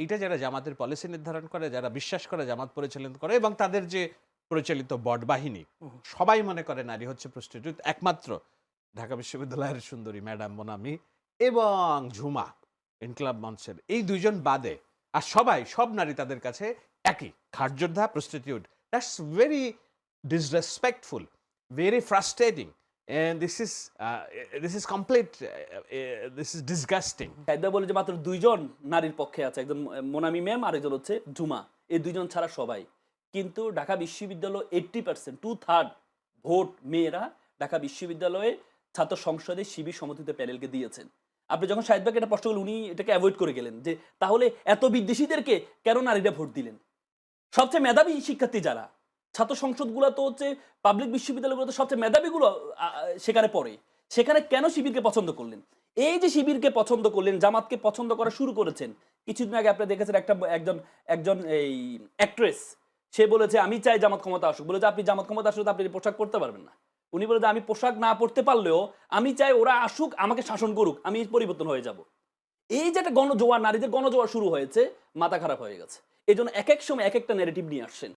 এইটা যারা জামাতের পলিসি নির্ধারণ করে যারা বিশ্বাস করে জামাত পরিচালিত করে এবং তাদের যে পরিচালিত বট বাহিনী সবাই মনে করে নারী হচ্ছে প্রস্টিটিউট একমাত্র ঢাকা বিশ্ববিদ্যালয়ের সুন্দরী ম্যাডাম মোনামি এবং ঝুমা ইনকলাব মঞ্চের। এই দুইজন বাদে আর সবাই সব নারী তাদের কাছে একই খাটযোদ্ধা prostitute that's very disrespectful very frustrating, and this is uh, this is complete. Uh, uh, this is disgusting. কায়দা বলে যে মাত্র দুইজন নারীর পক্ষে আছে একজন মোনামি ম্যাম আর একজন হচ্ছে জুমা এই দুইজন ছাড়া সবাই কিন্তু ঢাকা বিশ্ববিদ্যালয় eighty percent two third vote মেয়েরা ঢাকা বিশ্ববিদ্যালয়ে ছাত্র সংসদে শিবির সমর্থিত প্যানেলকে দিয়েছেন আপনি যখন শাহিদ ভাইকে এটা প্রশ্ন করলেন উনি এটাকে অ্যাভয়েড করে গেলেন যে তাহলে এত বিদ্বেষীদেরকে কেন নারীরা ভোট দিলেন সবচেয়ে মেধাবী শিক্ষার্থী যারা ছাত্র সংসদগুলো তো হচ্ছে পাবলিক বিশ্ববিদ্যালয়গুলো তো সবচেয়ে মেধাবীগুলো সেখানে পড়ে। সেখানে কেন শিবিরকে পছন্দ করলেন? এই যে শিবিরকে পছন্দ করলেন, জামাতকে পছন্দ করা শুরু করেছেন, কিছুদিন আগে আপনি দেখেছেন একটা, একজন একজন এই অ্যাক্ট্রেস সে বলেছে, আমি চাই জামাত ক্ষমতা আসুক। বলেছে, আপনি জামাত ক্ষমতা আসলে আপনি পোশাক পরতে পারবেন না। উনি বলে যে আমি পোশাক না পরতে পারলেও আমি চাই ওরা আসুক, আমাকে শাসন করুক, আমি পরিবর্তন হয়ে যাব। এই যে একটা গণজোয়ার, নারীদের গণজোয়ার শুরু হয়েছে, মাথা খারাপ হয়ে গেছে। এই জন্য এক এক সময় এক একটা নেগেটিভ নিয়ে আসছেন।